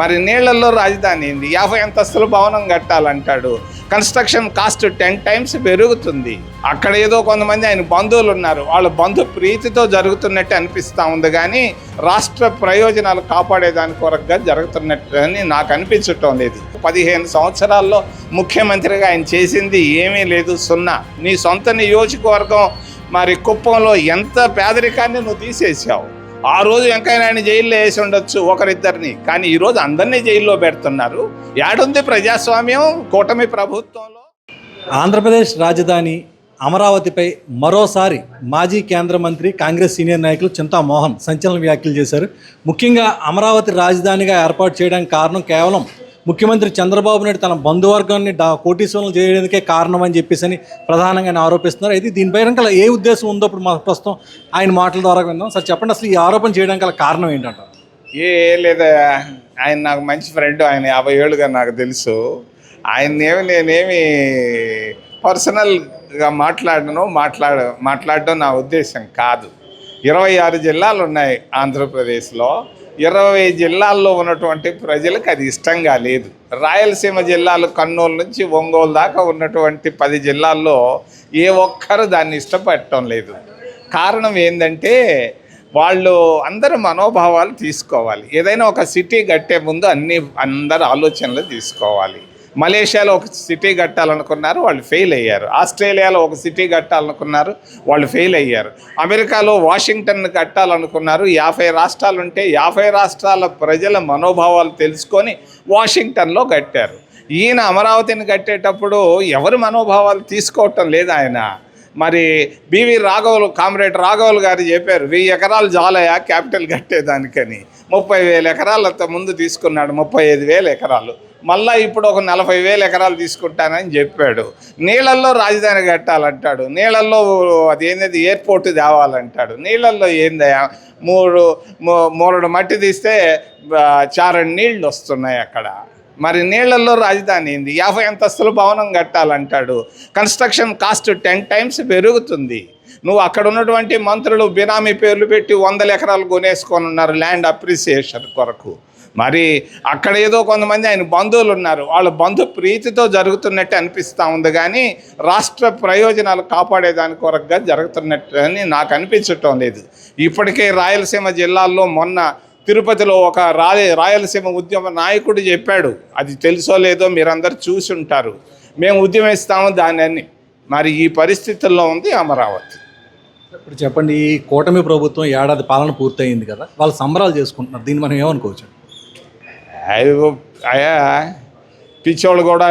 మరి నీళ్ళలో రాజధాని ఏంది? యాభై అంతస్తుల భవనం కట్టాలంటాడు. కన్స్ట్రక్షన్ కాస్ట్ టెన్ టైమ్స్ పెరుగుతుంది. అక్కడ ఏదో కొంతమంది ఆయన బంధువులు ఉన్నారు. వాళ్ళ బంధు ప్రీతితో జరుగుతున్నట్టు అనిపిస్తూ ఉంది కానీ రాష్ట్ర ప్రయోజనాలు కాపాడేదాని కొరకుగా జరుగుతున్నట్టు అని నాకు అనిపించటం లేదు పదిహేను సంవత్సరాల్లో ముఖ్యమంత్రిగా ఆయన చేసింది ఏమీ లేదు సున్నా. నీ సొంత నియోజకవర్గం మరి కుప్పంలో ఎంత పేదరికాన్ని నువ్వు తీసేసావు ఆ రోజు వెంకయ్యనాయుడు జైల్లో వేసి ఉండొచ్చు ఒకరిద్దరిని. కానీ ఈరోజు అందరినీ జైల్లో పెడుతున్నారు. ఏడుంది ప్రజాస్వామ్యం? కూటమి ప్రభుత్వంలో? ఆంధ్రప్రదేశ్ రాజధాని అమరావతిపై మరోసారి మాజీ కేంద్ర మంత్రి కాంగ్రెస్ సీనియర్ నాయకులు చింతా మోహన్ సంచలన వ్యాఖ్యలు చేశారు. ముఖ్యంగా అమరావతి రాజధానిగా ఏర్పాటు చేయడానికి కారణం కేవలం ముఖ్యమంత్రి చంద్రబాబు నాయుడు తన బంధువర్గాన్ని డా కోటీశ్వరం చేయడానికే కారణం అని చెప్పేసి అని ప్రధానంగా ఆయన ఆరోపిస్తున్నారు. అయితే దీనిపై గల ఏ ఉద్దేశం ఉందో ఇప్పుడు మా ప్రస్తుతం ఆయన మాటల ద్వారా విందాం. సార్ చెప్పండి అసలు ఈ ఆరోపణ చేయడానికి గల కారణం ఏంటంటారు? ఏ లేదా? ఆయన నాకు మంచి ఫ్రెండ్ ఆయన యాభై ఏళ్ళుగా నాకు తెలుసు. ఆయన్నేమి నేనేమి పర్సనల్గా మాట్లాడను మాట్లాడ మాట్లాడడం నా ఉద్దేశం కాదు. ఇరవై ఆరు జిల్లాలు ఉన్నాయి ఆంధ్రప్రదేశ్లో. ఇరవై జిల్లాల్లో ఉన్నటువంటి ప్రజలకు అది ఇష్టంగా లేదు. రాయలసీమ జిల్లాలు కర్నూలు నుంచి ఒంగోలు దాకా ఉన్నటువంటి పది జిల్లాల్లో ఏ ఒక్కరు దాన్ని ఇష్టపడటం లేదు. కారణం ఏంటంటే వాళ్ళు అందరు మనోభావాలు తీసుకోవాలి. ఏదైనా ఒక సిటీ కట్టే ముందు అన్ని అందరు ఆలోచనలు తీసుకోవాలి. మలేషియాలో ఒక సిటీ కట్టాలనుకున్నారు వాళ్ళు ఫెయిల్ అయ్యారు. ఆస్ట్రేలియాలో ఒక సిటీ కట్టాలనుకున్నారు వాళ్ళు ఫెయిల్ అయ్యారు. అమెరికాలో వాషింగ్టన్ కట్టాలనుకున్నారు. యాభై రాష్ట్రాలు ఉంటే యాభై రాష్ట్రాల ప్రజల మనోభావాలు తెలుసుకొని వాషింగ్టన్లో కట్టారు. ఈయన అమరావతిని కట్టేటప్పుడు ఎవరి మనోభావాలు తీసుకోవటం లేదు ఆయన. మరి బివి రాఘవులు కామ్రేడ్ రాఘవులు గారు చెప్పారు వెయ్యి ఎకరాలు జాలయా క్యాపిటల్ కట్టేదానికని. ముప్పై వేల ఎకరాలతో ముందు తీసుకున్నాడు ముప్పై ఐదు వేల ఎకరాలు. మళ్ళా ఇప్పుడు ఒక నలభై వేల ఎకరాలు తీసుకుంటానని చెప్పాడు. నీళ్ళల్లో రాజధాని కట్టాలంటాడు. నీళ్ళల్లో అది ఏంది ఎయిర్పోర్ట్ తేవాలంటాడు. నీళ్ళల్లో ఏందయ్యా మూడు మూడు మట్టి తీస్తే ఆ, నీళ్ళు వస్తున్నాయి అక్కడ. మరి నీళ్ళలో రాజధాని ఏంది? యాభై అంతస్తుల భవనం కట్టాలంటాడు. కన్స్ట్రక్షన్ కాస్ట్ టెన్ టైమ్స్ పెరుగుతుంది. నువ్వు అక్కడ ఉన్నటువంటి మంత్రులు బినామీ పేర్లు పెట్టి వందల ఎకరాలు కొనేసుకొని ఉన్నారు ల్యాండ్ అప్రిసియేషన్ కొరకు. మరి అక్కడ ఏదో కొంతమంది ఆయన బంధువులు ఉన్నారు. వాళ్ళ బంధు ప్రీతితో జరుగుతున్నట్టు అనిపిస్తూ ఉంది కానీ రాష్ట్ర ప్రయోజనాలు కాపాడేదాని కొరకుగా జరుగుతున్నట్టు అని నాకు అనిపించటం లేదు. ఇప్పటికే రాయలసీమ జిల్లాల్లో మొన్న తిరుపతిలో ఒక రాయ రాయలసీమ ఉద్యమ నాయకుడు చెప్పాడు. అది తెలుసో లేదో మీరందరూ చూసి ఉంటారు. మేము ఉద్యమిస్తాము దాన్ని. మరి ఈ పరిస్థితుల్లో ఉంది అమరావతి. ఇప్పుడు చెప్పండి ఈ కూటమి ప్రభుత్వం ఏడాది పాలన పూర్తయింది కదా వాళ్ళు సంబరాలు చేసుకుంటున్నారు. దీన్ని మనం ఏమనుకోవచ్చు? అయ్యో అయ్యా పిచ్చోళ్ళు కూడా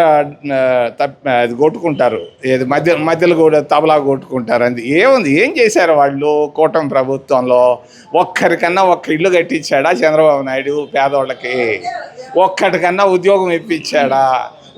తప్ప అది కొట్టుకుంటారు. ఏది మధ్య మధ్యలో కూడా తబలా కొట్టుకుంటారు అంది. ఏముంది? ఏం చేశారు వాళ్ళు కూటమి ప్రభుత్వంలో? ఒక్కరికన్నా ఒక్క ఇల్లు కట్టించాడా చంద్రబాబు నాయుడు పేదోళ్ళకి? ఒక్కడికన్నా ఉద్యోగం ఇప్పించాడా?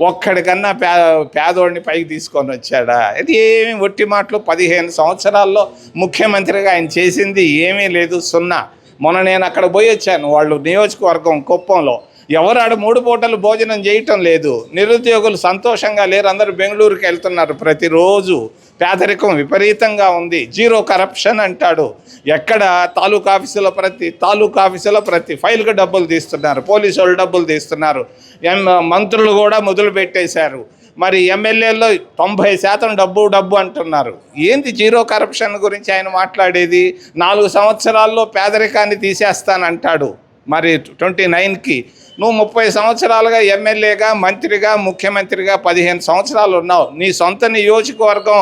ఒక్కడికన్నా పే పేదోడిని పైకి తీసుకొని వచ్చాడా? ఇది ఏమి ఒట్టి మాటలు? పదిహేను సంవత్సరాల్లో ముఖ్యమంత్రిగా ఆయన చేసింది ఏమీ లేదు సున్నా. మొన్న నేను అక్కడ పోయి వచ్చాను. వాళ్ళు నియోజకవర్గం కుప్పంలో. ఎవరు మూడు పూటలు భోజనం చేయటం లేదు. నిరుద్యోగులు సంతోషంగా లేరు. అందరూ బెంగళూరుకి వెళ్తున్నారు. ప్రతిరోజు పేదరికం విపరీతంగా ఉంది. జీరో కరప్షన్ అంటాడు. ఎక్కడ తాలూకా ఆఫీసులో ప్రతి తాలూకా ఆఫీసులో ప్రతి ఫైల్కి డబ్బులు తీస్తున్నారు. పోలీసు వాళ్ళు డబ్బులు తీస్తున్నారు. ఎం మంత్రులు కూడా మొదలు పెట్టేశారు. మరి ఎమ్మెల్యేల్లో తొంభై శాతం డబ్బు డబ్బు అంటున్నారు. ఏంది జీరో కరప్షన్ గురించి ఆయన మాట్లాడేది? నాలుగు సంవత్సరాల్లో పేదరికాన్ని తీసేస్తానంటాడు. మరి ట్వంటీ నైన్కి నువ్వు ముప్పై సంవత్సరాలుగా ఎమ్మెల్యేగా మంత్రిగా ముఖ్యమంత్రిగా పదిహేను సంవత్సరాలు ఉన్నావు. నీ సొంత నియోజకవర్గం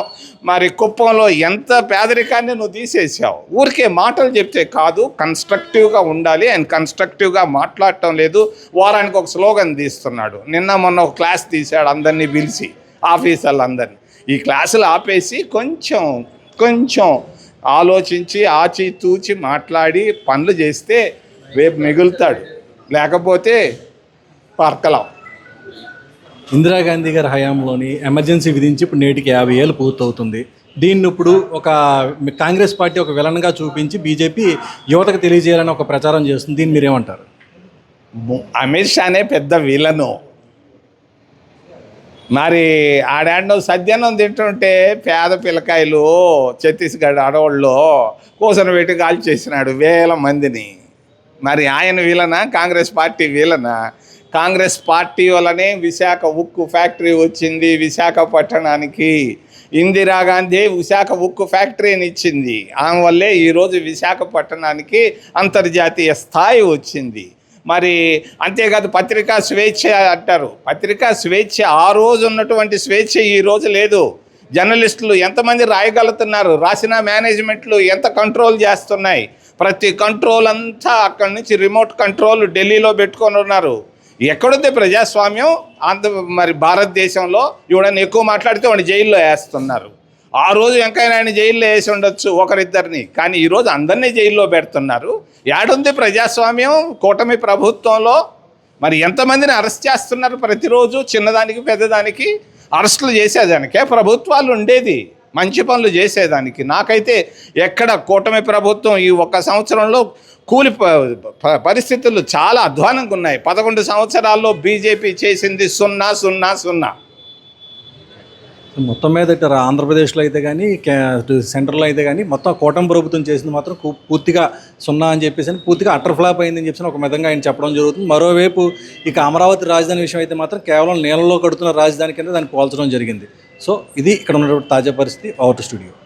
మరి కుప్పంలో ఎంత పేదరికాన్ని నువ్వు తీసేసావు ఊరికే మాటలు చెప్తే కాదు కన్స్ట్రక్టివ్గా ఉండాలి అండ్ కన్స్ట్రక్టివ్గా మాట్లాడటం లేదు. వారానికి ఒక స్లోగన్ తీస్తున్నాడు. నిన్న మొన్న ఒక క్లాస్ తీశాడు అందరినీ పిలిచి ఆఫీసర్లందరినీ. ఈ క్లాసులు ఆపేసి కొంచెం కొంచెం ఆలోచించి ఆచి తూచి మాట్లాడి పనులు చేస్తే రేపు మిగులుతాడు. లేకపోతే పరకలం. ఇందిరాగాంధీ గారి హయాంలోని ఎమర్జెన్సీ విధించి ఇప్పుడు నేటికి యాభై ఏళ్ళు పూర్తవుతుంది. దీన్ని ఇప్పుడు ఒక కాంగ్రెస్ పార్టీ ఒక విలన్గా చూపించి బీజేపీ యువతకు తెలియజేయాలని ఒక ప్రచారం చేస్తుంది. దీన్ని మీరేమంటారు? అమిత్ షానే పెద్ద విలను. మరి ఆడాండు సద్యాన్నం తింటుంటే పేద పిల్లకాయలు ఛత్తీస్గఢ్ అడవుల్లో కూసన పెట్టి కాల్ చేసినాడు వేల మందిని. మరి ఆయన వీలనా కాంగ్రెస్ పార్టీ వీలనా కాంగ్రెస్ పార్టీ వల్లనే విశాఖ ఉక్కు ఫ్యాక్టరీ వచ్చింది విశాఖపట్టణానికి ఇందిరాగాంధీ విశాఖ ఉక్కు ఫ్యాక్టరీని ఇచ్చింది. ఆమె వల్లే ఈరోజు విశాఖపట్టణానికి అంతర్జాతీయ స్థాయి వచ్చింది. మరి అంతేకాదు పత్రికా స్వేచ్ఛ అంటారు. పత్రికా స్వేచ్ఛ ఆ రోజు ఉన్నటువంటి స్వేచ్ఛ ఈ రోజు లేదు. జర్నలిస్టులు ఎంతమంది రాయగలుగుతున్నారు? రాసిన మేనేజ్మెంట్లు ఎంత కంట్రోల్ చేస్తున్నాయి? ప్రతి కంట్రోల్ అంతా అక్కడి నుంచి రిమోట్ కంట్రోల్ ఢిల్లీలో పెట్టుకొని ఉన్నారు. ఎక్కడుంది ప్రజాస్వామ్యం? ఆంధ్ర మరి భారతదేశంలో ఇవిడని ఎక్కువ మాట్లాడితే వాడిని జైల్లో వేస్తున్నారు. ఆ రోజు వెంకయ్య జైల్లో వేసి ఉండొచ్చు ఒకరిద్దరిని. కానీ ఈరోజు అందరినీ జైల్లో పెడుతున్నారు. ఏడుంది ప్రజాస్వామ్యం? కూటమి ప్రభుత్వంలో? మరి ఎంతమందిని అరెస్ట్ చేస్తున్నారు ప్రతిరోజు? చిన్నదానికి పెద్దదానికి? అరెస్టులు చేసేదానికే? ప్రభుత్వాలు ఉండేది. మంచి పనులు చేసేదానికి. నాకైతే ఎక్కడ కూటమి ప్రభుత్వం ఈ ఒక్క సంవత్సరంలో కూలి పరిస్థితులు చాలా అధ్వానంగా ఉన్నాయి. పదకొండు సంవత్సరాల్లో బీజేపీ చేసింది సున్నా సున్నా సున్నా. మొత్తం మీద ఇటు ఆంధ్రప్రదేశ్లో అయితే కానీ సెంట్రల్లో అయితే కానీ మొత్తం కూటమి ప్రభుత్వం చేసింది మాత్రం పూర్తిగా సున్నా అని చెప్పేసి పూర్తిగా అటర్ ఫ్లాప్ అయిందని చెప్పేసి ఒక విధంగా ఆయన చెప్పడం జరుగుతుంది. మరోవైపు ఇక అమరావతి రాజధాని విషయం అయితే మాత్రం కేవలం నీళ్ళలో కడుతున్న రాజధాని కింద దాన్ని పోల్చడం జరిగింది. సో ఇది ఇక్కడ ఉన్నటువంటి తాజా పరిస్థితి అవుట్ స్టూడియో